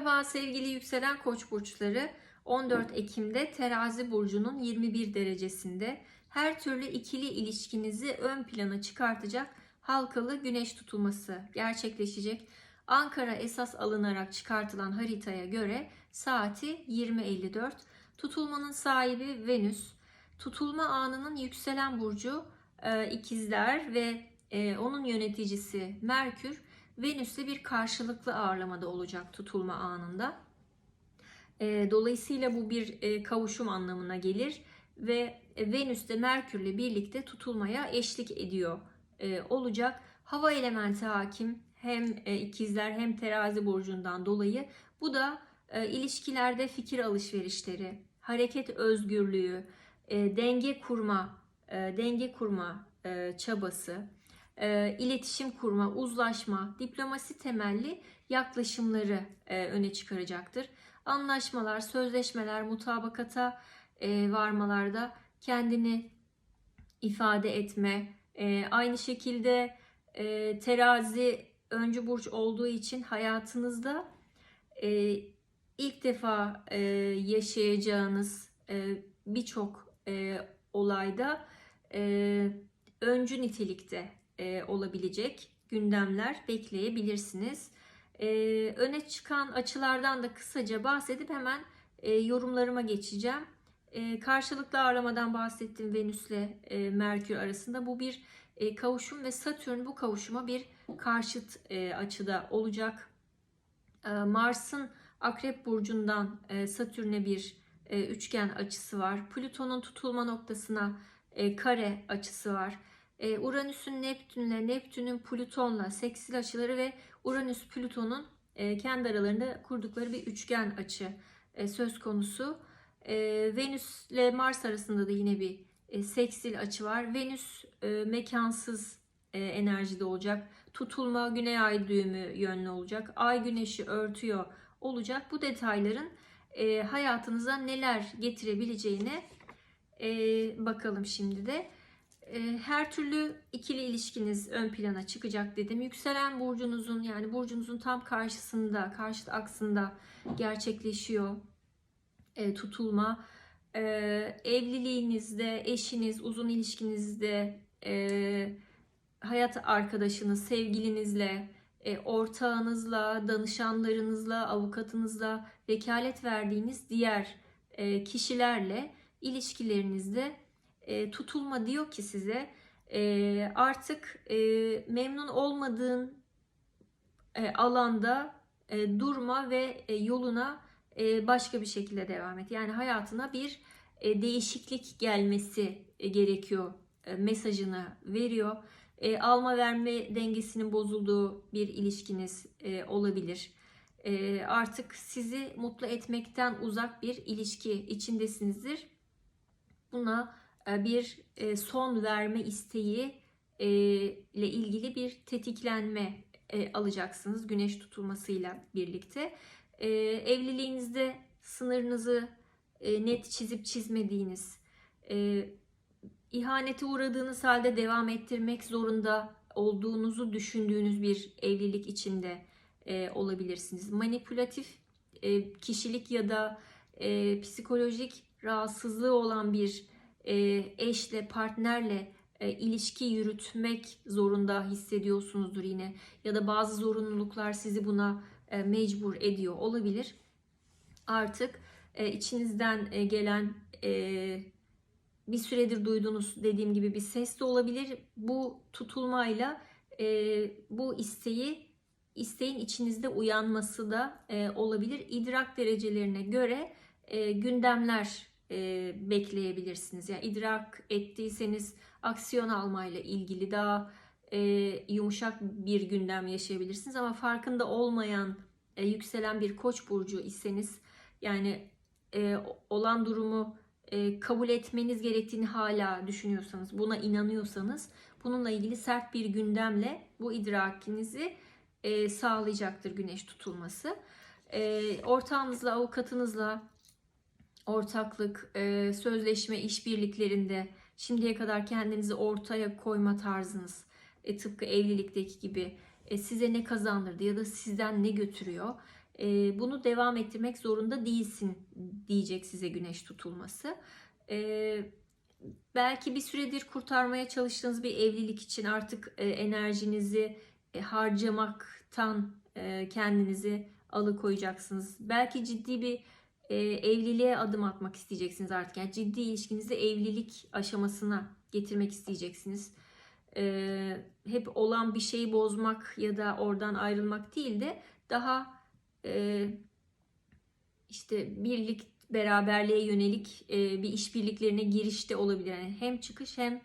Merhaba sevgili yükselen koç burçları. 14 Ekim'de terazi burcunun 21 derecesinde her türlü ikili ilişkinizi ön plana çıkartacak halkalı güneş tutulması gerçekleşecek. Ankara esas alınarak çıkartılan haritaya göre saati 20.54. Tutulmanın sahibi Venüs. Tutulma anının yükselen burcu e, ikizler ve e, onun yöneticisi Merkür Venüs'le bir karşılıklı ağırlamada olacak tutulma anında. E, dolayısıyla bu bir e, kavuşum anlamına gelir ve Venüs de Merkür'le birlikte tutulmaya eşlik ediyor e, olacak. Hava elementi hakim hem e, ikizler hem terazi burcundan dolayı bu da e, ilişkilerde fikir alışverişleri, hareket özgürlüğü, e, denge kurma, e, denge kurma e, çabası, e, iletişim kurma, uzlaşma, diplomasi temelli yaklaşımları e, öne çıkaracaktır. Anlaşmalar, sözleşmeler, mutabakata e, varmalarda kendini ifade etme, e, aynı şekilde terazi öncü burç olduğu için hayatınızda ilk defa yaşayacağınız birçok olayda öncü nitelikte e, olabilecek gündemler bekleyebilirsiniz. E, öne çıkan açılardan da kısaca bahsedip hemen e, yorumlarıma geçeceğim. E, karşılıklı ağırlamadan bahsettim Venüs ile e, Merkür arasında. Bu bir kavuşum ve Satürn bu kavuşuma bir karşıt açıda olacak. Mars'ın Akrep Burcu'ndan Satürn'e bir üçgen açısı var. Plüton'un tutulma noktasına kare açısı var. E, Uranüs'ün Neptün'le, Neptün'ün Plüton'la seksil açıları ve Uranüs Plüton'un e, kendi aralarında kurdukları bir üçgen açı e, söz konusu. E, Venüs ile Mars arasında da yine bir e, seksil açı var. Venüs mekansız e, enerjide olacak. Tutulma güney ay düğümü yönlü olacak. Ay güneşi örtüyor olacak. Bu detayların hayatınıza neler getirebileceğine bakalım şimdi de. E, her türlü ikili ilişkiniz ön plana çıkacak dedim. Yükselen burcunuzun yani burcunuzun tam karşısında, karşıt aksında gerçekleşiyor e, tutulma. E, evliliğinizde, eşiniz, uzun ilişkinizde, e, hayat arkadaşınız, sevgilinizle, e, ortağınızla, danışanlarınızla, avukatınızla, vekalet verdiğiniz diğer e, kişilerle ilişkilerinizde e, tutulma diyor ki size e, artık e, memnun olmadığın e, alanda e, durma ve e, yoluna e, başka bir şekilde devam et. Yani hayatına bir e, değişiklik gelmesi e, gerekiyor e, mesajını veriyor. E, alma verme dengesinin bozulduğu bir ilişkiniz e, olabilir. E, artık sizi mutlu etmekten uzak bir ilişki içindesinizdir. Buna bir e, son verme isteği e, ile ilgili bir tetiklenme e, alacaksınız güneş tutulmasıyla birlikte. E, evliliğinizde sınırınızı e, net çizip çizmediğiniz, e, ihanete uğradığınız halde devam ettirmek zorunda olduğunuzu düşündüğünüz bir evlilik içinde e, olabilirsiniz. Manipülatif e, kişilik ya da e, psikolojik rahatsızlığı olan bir e, eşle, partnerle e, ilişki yürütmek zorunda hissediyorsunuzdur yine. Ya da bazı zorunluluklar sizi buna e, mecbur ediyor olabilir. Artık e, içinizden e, gelen e, bir süredir duyduğunuz dediğim gibi bir ses de olabilir. Bu tutulmayla e, bu isteği isteğin içinizde uyanması da e, olabilir. İdrak derecelerine göre e, gündemler e, bekleyebilirsiniz. Yani idrak ettiyseniz aksiyon almayla ilgili daha e, yumuşak bir gündem yaşayabilirsiniz. Ama farkında olmayan e, yükselen bir koç burcu iseniz yani e, olan durumu e, kabul etmeniz gerektiğini hala düşünüyorsanız, buna inanıyorsanız bununla ilgili sert bir gündemle bu idrakinizi e, sağlayacaktır güneş tutulması. E, ortağınızla, avukatınızla ortaklık, e, sözleşme, işbirliklerinde şimdiye kadar kendinizi ortaya koyma tarzınız e, tıpkı evlilikteki gibi e, size ne kazandırdı ya da sizden ne götürüyor? E, bunu devam ettirmek zorunda değilsin diyecek size güneş tutulması. E, belki bir süredir kurtarmaya çalıştığınız bir evlilik için artık e, enerjinizi e, harcamaktan e, kendinizi alıkoyacaksınız. Belki ciddi bir e, evliliğe adım atmak isteyeceksiniz artık. Yani ciddi ilişkinizi evlilik aşamasına getirmek isteyeceksiniz. E, hep olan bir şeyi bozmak ya da oradan ayrılmak değil de daha e, işte birlik beraberliğe yönelik e, bir işbirliklerine girişte olabilir. Yani hem çıkış hem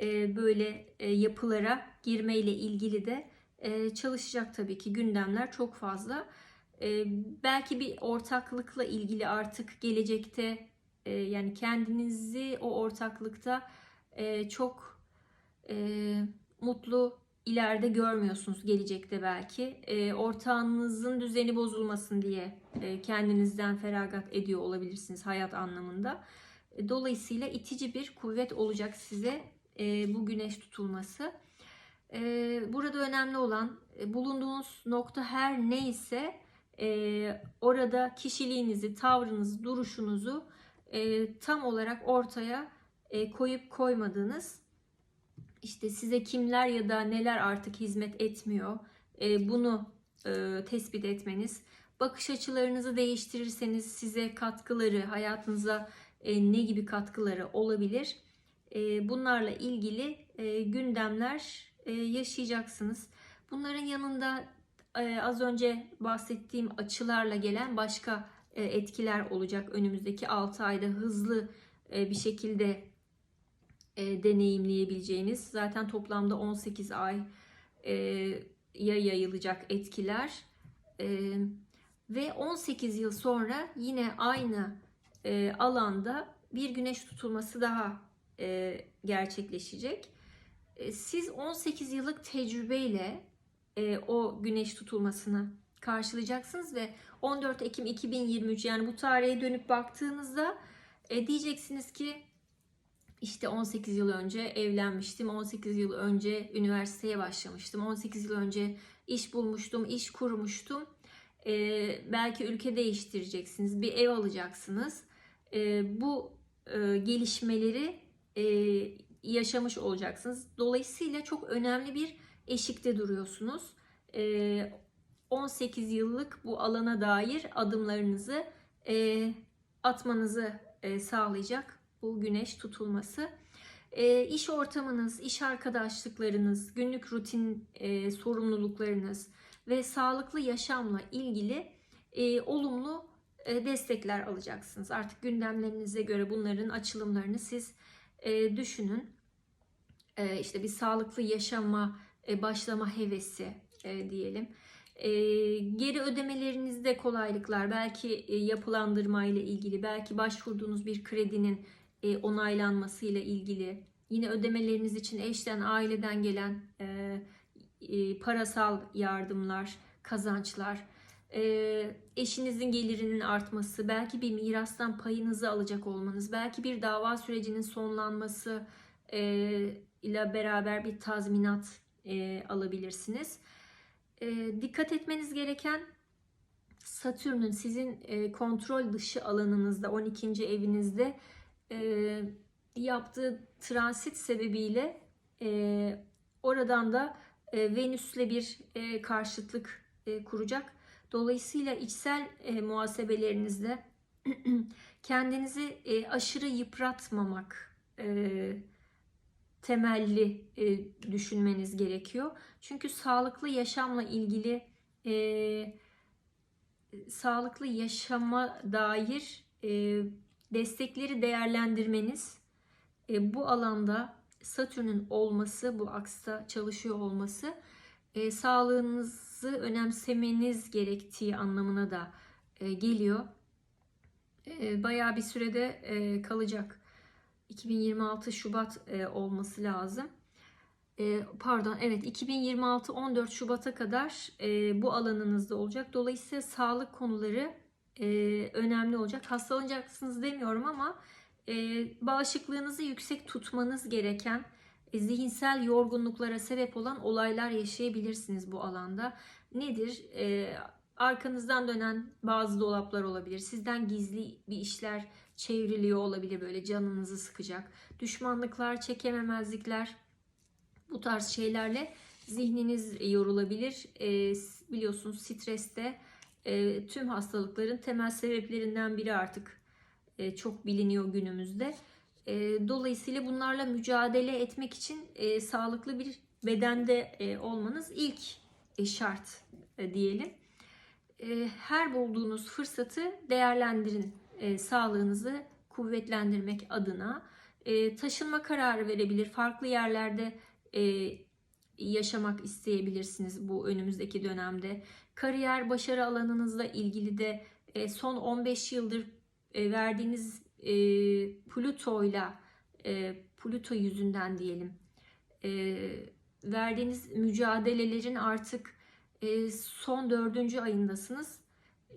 e, böyle e, yapılara girmeyle ilgili de e, çalışacak tabii ki gündemler çok fazla. Belki bir ortaklıkla ilgili artık gelecekte yani kendinizi o ortaklıkta çok mutlu ileride görmüyorsunuz gelecekte belki. Ortağınızın düzeni bozulmasın diye kendinizden feragat ediyor olabilirsiniz hayat anlamında. Dolayısıyla itici bir kuvvet olacak size bu güneş tutulması. Burada önemli olan bulunduğunuz nokta her neyse e, orada kişiliğinizi, tavrınızı, duruşunuzu e, tam olarak ortaya e, koyup koymadığınız işte size kimler ya da neler artık hizmet etmiyor e, bunu e, tespit etmeniz. Bakış açılarınızı değiştirirseniz size katkıları, hayatınıza e, ne gibi katkıları olabilir? E, bunlarla ilgili e, gündemler e, yaşayacaksınız. Bunların yanında az önce bahsettiğim açılarla gelen başka e, etkiler olacak önümüzdeki 6 ayda hızlı e, bir şekilde e, deneyimleyebileceğiniz zaten toplamda 18 ay ya yayılacak etkiler ve 18 yıl sonra yine aynı alanda bir güneş tutulması daha gerçekleşecek. Siz 18 yıllık tecrübeyle e, o güneş tutulmasını karşılayacaksınız ve 14 Ekim 2023 yani bu tarihe dönüp baktığınızda e, diyeceksiniz ki işte 18 yıl önce evlenmiştim, 18 yıl önce üniversiteye başlamıştım, 18 yıl önce iş bulmuştum, iş kurmuştum. Ee, belki ülke değiştireceksiniz, bir ev alacaksınız. Ee, bu e, gelişmeleri e, yaşamış olacaksınız. Dolayısıyla çok önemli bir eşikte duruyorsunuz. Ee, 18 yıllık bu alana dair adımlarınızı e, atmanızı e, sağlayacak bu güneş tutulması. E, iş ortamınız, iş arkadaşlıklarınız, günlük rutin sorumluluklarınız ve sağlıklı yaşamla ilgili olumlu destekler alacaksınız. Artık gündemlerinize göre bunların açılımlarını siz düşünün. İşte bir sağlıklı yaşama e, başlama hevesi e, diyelim. E, geri ödemelerinizde kolaylıklar, belki e, yapılandırma ile ilgili, belki başvurduğunuz bir kredinin e, onaylanmasıyla ilgili, yine ödemeleriniz için eşten, aileden gelen parasal yardımlar, kazançlar, eşinizin gelirinin artması, belki bir mirastan payınızı alacak olmanız, belki bir dava sürecinin sonlanması ile beraber bir tazminat e, alabilirsiniz. E, dikkat etmeniz gereken Satürn'ün sizin e, kontrol dışı alanınızda 12. evinizde e, yaptığı transit sebebiyle e, oradan da e, Venüs'le bir e, karşıtlık e, kuracak. Dolayısıyla içsel e, muhasebelerinizde kendinizi e, aşırı yıpratmamak e, temelli e, düşünmeniz gerekiyor. Çünkü sağlıklı yaşamla ilgili e, sağlıklı yaşama dair e, destekleri değerlendirmeniz e, bu alanda Satürn'ün olması, bu aksta çalışıyor olması e, sağlığınızı önemsemeniz gerektiği anlamına da e, geliyor. E, bayağı bir sürede e, kalacak. 2026 Şubat e, olması lazım. E, pardon evet 2026 14 Şubat'a kadar e, bu alanınızda olacak. Dolayısıyla sağlık konuları e, önemli olacak. Hastalanacaksınız demiyorum ama e, bağışıklığınızı yüksek tutmanız gereken e, zihinsel yorgunluklara sebep olan olaylar yaşayabilirsiniz bu alanda. Nedir? E, arkanızdan dönen bazı dolaplar olabilir. Sizden gizli bir işler çevriliyor olabilir böyle canınızı sıkacak. Düşmanlıklar, çekememezlikler bu tarz şeylerle zihniniz yorulabilir. E, biliyorsunuz streste e, tüm hastalıkların temel sebeplerinden biri artık e, çok biliniyor günümüzde. E, dolayısıyla bunlarla mücadele etmek için e, sağlıklı bir bedende e, olmanız ilk e, şart e, diyelim. E, her bulduğunuz fırsatı değerlendirin e, sağlığınızı kuvvetlendirmek adına. E, taşınma kararı verebilir, farklı yerlerde yaşamak isteyebilirsiniz bu önümüzdeki dönemde. Kariyer, başarı alanınızla ilgili de son 15 yıldır verdiğiniz Plüto'yla e, Plüto yüzünden diyelim verdiğiniz mücadelelerin artık son dördüncü ayındasınız.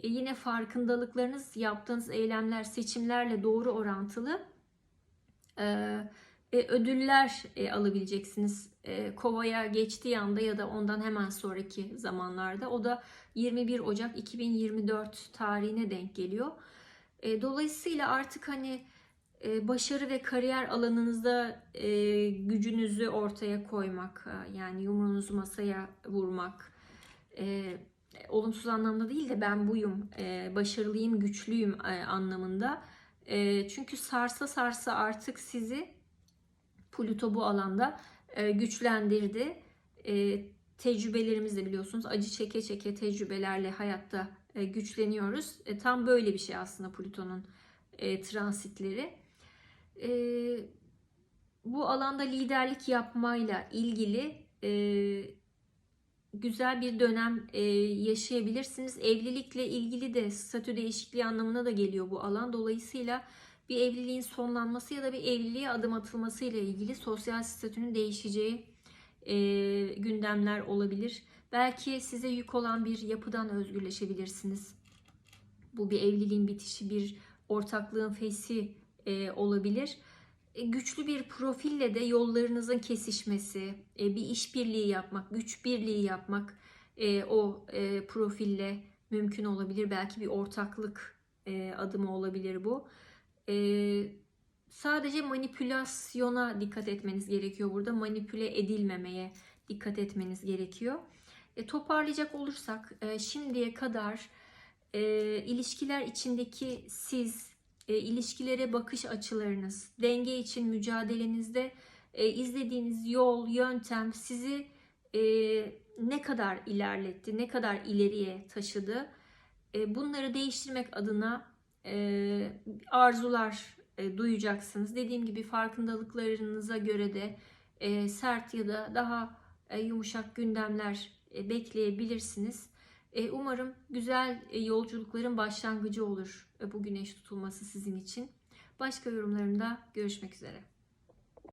E, yine farkındalıklarınız, yaptığınız eylemler, seçimlerle doğru orantılı e, e, ödüller e, alabileceksiniz. Kovaya geçtiği anda ya da ondan hemen sonraki zamanlarda. O da 21 Ocak 2024 tarihine denk geliyor. Dolayısıyla artık hani başarı ve kariyer alanınızda gücünüzü ortaya koymak, yani yumruğunuzu masaya vurmak, e, olumsuz anlamda değil de ben buyum, e, başarılıyım, güçlüyüm e, anlamında. E, çünkü sarsa sarsa artık sizi Plüto bu alanda e, güçlendirdi. E, tecrübelerimiz de biliyorsunuz acı çeke çeke tecrübelerle hayatta e, güçleniyoruz. E, tam böyle bir şey aslında Plüton'un e, transitleri. E, bu alanda liderlik yapmayla ilgili e, güzel bir dönem e, yaşayabilirsiniz. Evlilikle ilgili de statü değişikliği anlamına da geliyor bu alan. Dolayısıyla bir evliliğin sonlanması ya da bir evliliğe adım atılması ile ilgili sosyal statünün değişeceği e, gündemler olabilir. Belki size yük olan bir yapıdan özgürleşebilirsiniz. Bu bir evliliğin bitişi, bir ortaklığın feshi e, olabilir. E, güçlü bir profille de yollarınızın kesişmesi, e, bir işbirliği yapmak, güç birliği yapmak e, o profille mümkün olabilir. Belki bir ortaklık adımı olabilir bu. Sadece manipülasyona dikkat etmeniz gerekiyor burada. Manipüle edilmemeye dikkat etmeniz gerekiyor. E, toparlayacak olursak e, şimdiye kadar e, ilişkiler içindeki siz, e, ilişkilere bakış açılarınız, denge için mücadelenizde e, izlediğiniz yol, yöntem sizi e, ne kadar ilerletti, ne kadar ileriye taşıdı. E, bunları değiştirmek adına e, arzular e, duyacaksınız. Dediğim gibi farkındalıklarınıza göre de e, sert ya da daha e, yumuşak gündemler e, bekleyebilirsiniz. E, umarım güzel e, yolculukların başlangıcı olur bu güneş tutulması sizin için. Başka yorumlarımda görüşmek üzere.